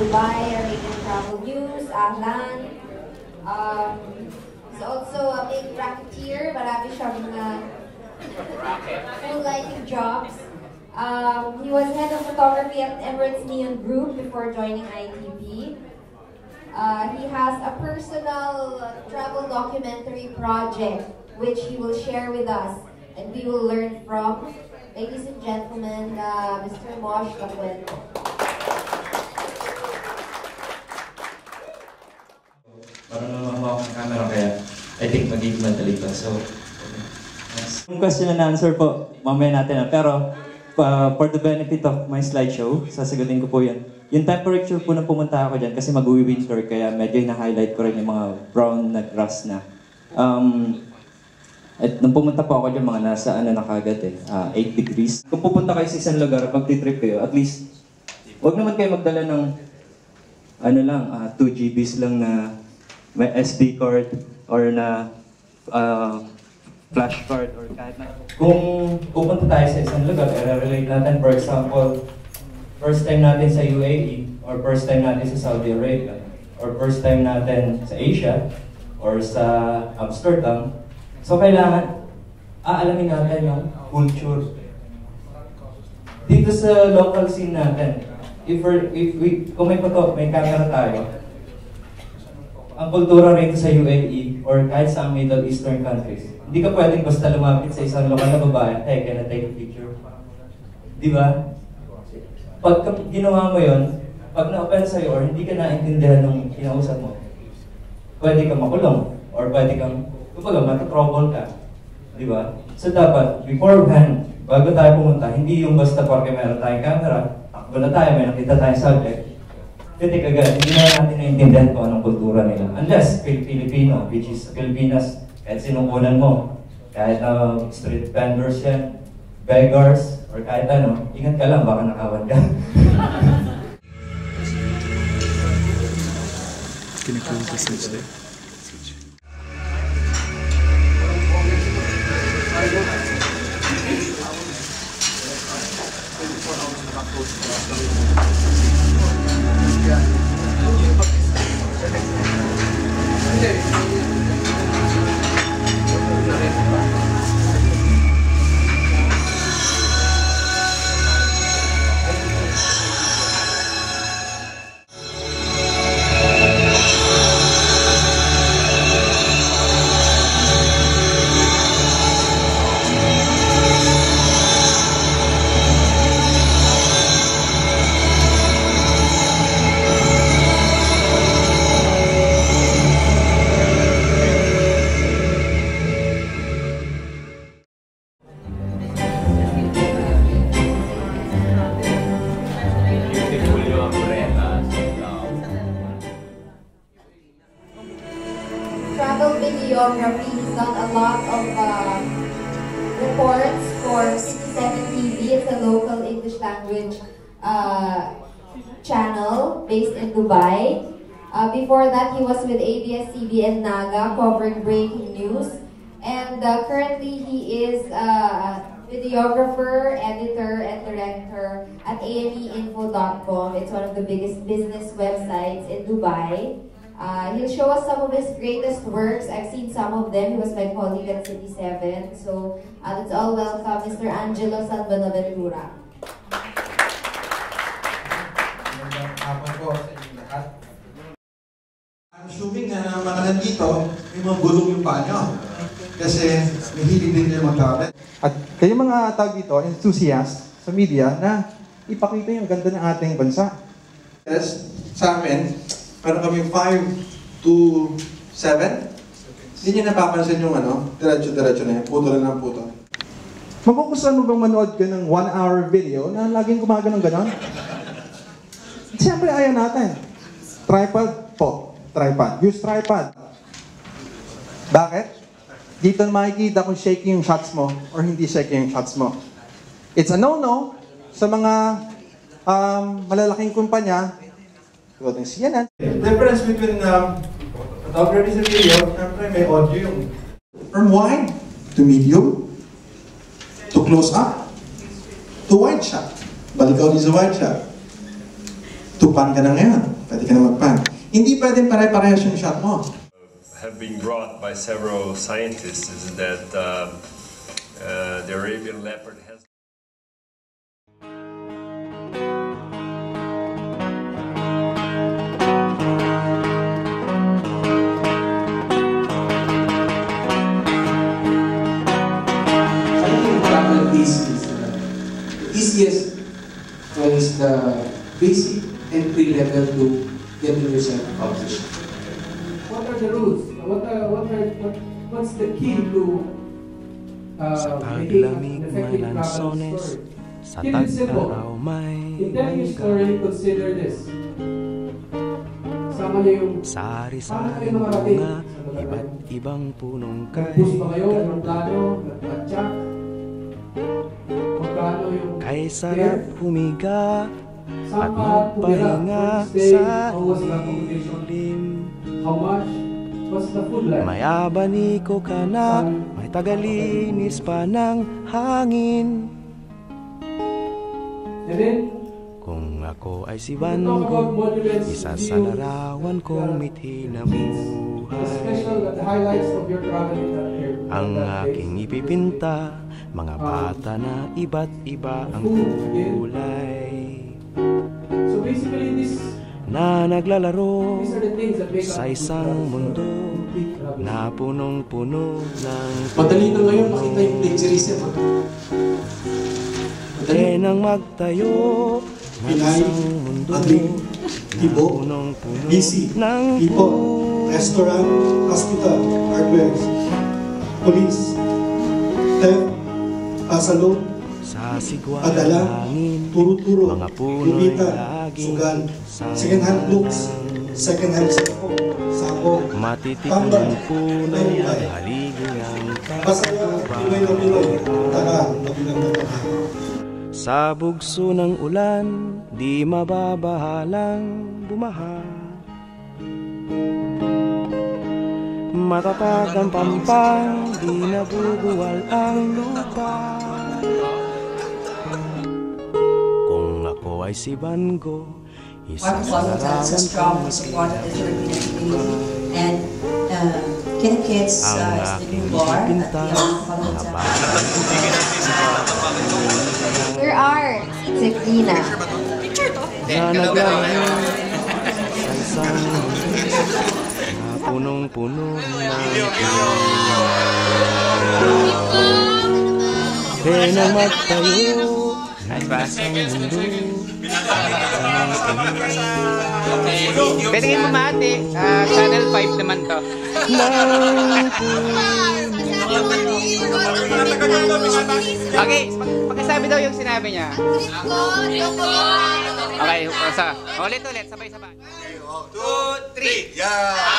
Dubai, Arabian Travel News, Ahlan. Um, he's also a big racketeer, marami siyang uh, full lighting jobs. Um, he was head of photography at Emirates Neon Group before joining ITV. Uh, he has a personal travel documentary project which he will share with us and we will learn from. Ladies and gentlemen, uh, Mr. Mosh. Think magiging madali pa. So, yes. Yung question and answer po, mamaya natin na. Pero, pa- for the benefit of my slideshow, sasagutin ko po yan. Yung temperature po na pumunta ako dyan kasi mag-winter kaya medyo na-highlight ko rin yung mga brown na grass na. Um, at nung pumunta po ako dyan, mga nasa ano na kagad eh, ah, 8 degrees. Kung pupunta kayo sa isang lugar, magti-trip kayo, at least, wag naman kayo magdala ng ano lang, ah, 2 GBs lang na may SD card or na ah, flash card or kahit na. Kung pupunta tayo sa isang lugar, i-relate natin, for example, first time natin sa UAE or first time natin sa Saudi Arabia or first time natin sa Asia or sa Amsterdam. So kailangan aalamin natin yung culture. Dito sa local scene natin, if, we're, if we, kung may photo, may camera tayo, ang kultura rito sa UAE or kahit sa Middle Eastern countries, hindi ka pwedeng basta lumapit sa isang lokal na babae, hey, can I take a picture? Di ba? Pag ginawa mo yon, pag na-open sa'yo or hindi ka naintindihan ng kinausap mo, pwede kang makulong or pwede kang, kumbaga, matotrouble ka. Di ba? So dapat, beforehand, bago tayo pumunta, hindi yung basta porque meron tayong camera, takbo na tayo, may nakita tayong subject, titik agad, hindi na natin naintindihan kung anong kultura nila. Unless, Filipino, which is Pilipinas, kahit sinukunan mo, kahit na street vendors yan, beggars, or kahit ano, ingat ka lang, baka nakawan ka. Travel videography. He's done a lot of uh, reports for 67 TV. It's a local English language uh, channel based in Dubai. Uh, before that, he was with ABS-CBN Naga covering breaking news. And uh, currently, he is uh, videographer, editor, and director at ameinfo.com. It's one of the biggest business websites in Dubai. Uh, he'll show us some of his greatest works. I've seen some of them. He was my colleague at City 7. So uh, let's all welcome Mr. Angelo San Bonaventura. Assuming na mga nandito, may mga gulong yung paa nyo. Kasi mahilig din kayo mag-travel. At kayo mga tawag dito, enthusiast sa media na ipakita yung ganda ng ating bansa. Yes, sa amin, meron kami 5 to 7. Hindi nyo napapansin yung ano, diretso-diretso na yan. Puto lang ng puto. Magugustuhan mo bang manood ka ng one-hour video na laging gumagano ganon? Siyempre, ayaw natin. Tripod po. Tripod. Use tripod. Bakit? Dito makikita kung shaky yung shots mo or hindi shaky yung shots mo. It's a no-no sa mga um, malalaking kumpanya tulad ng CNN. Difference between um, photography sa video, syempre may audio yung from wide to medium to close up to wide shot. Balik ulit sa wide shot. To Tupan ka na ngayon. Pwede ka na magpan. Hindi pwedeng pare-parehas yung shot mo. have been brought by several scientists is that uh, uh, the Arabian leopard basic entry level to getting yourself published. What are the rules? What are, what are, what, what's the key to uh, making an effective travel story? Sa Keep it simple. tag-araw may In telling your story, consider this. Sama niyo yung Sari-saring bunga, iba't ibang punong Nag-boost ba kayo? kay plano? Nag-attract? Magkano yung Kay sarap humiga at magpahinga sa How was the accommodation? ilim. How much? What's the food like? May abaniko ka na, may tagalinis pa ng hangin. Kung ako ay si Bango, monuments, isa sa larawan kong mithi na buhay. Ang aking ipipinta, mga bata na iba't iba ang kulay. Basically, this, Na naglalaro sa isang mundo na punong-puno ng Madali na ngayon makita yung plagiarism. Ha? Madali. Nang magtayo ng Pinay, isang mundo Agri, Ibo, na punong-puno BC, ng Ipo, restaurant, hospital, hardware, police, theft, pasalo, Sa sigwa Adala, turo-turo, laging sugal, sa second-hand books, second-hand sako, sako, ang tambay, haliging ang Masaya, Pinoy na Pinoy, taga, mabilang na taga. Sa bugso ng ulan, di mababahalang bumaha. Matatag ang pampang, di nabubuwal ang lupa. Ako ay si Bango, isa Mark sa Follows larawan as a kong strong support of the Filipino community. And uh, ang uh, is the aking new bar at the Alpha mga Hotel. bata Your art, Sefina. na naglaho sa isang na punong-puno ng Pena magtayo ng isang mundo Pwede mo mati, ah, channel 5 naman to. Okay, pag pagkasabi daw yung sinabi niya. Okay, ulit ulit, sabay-sabay. 2, 3. Yeah!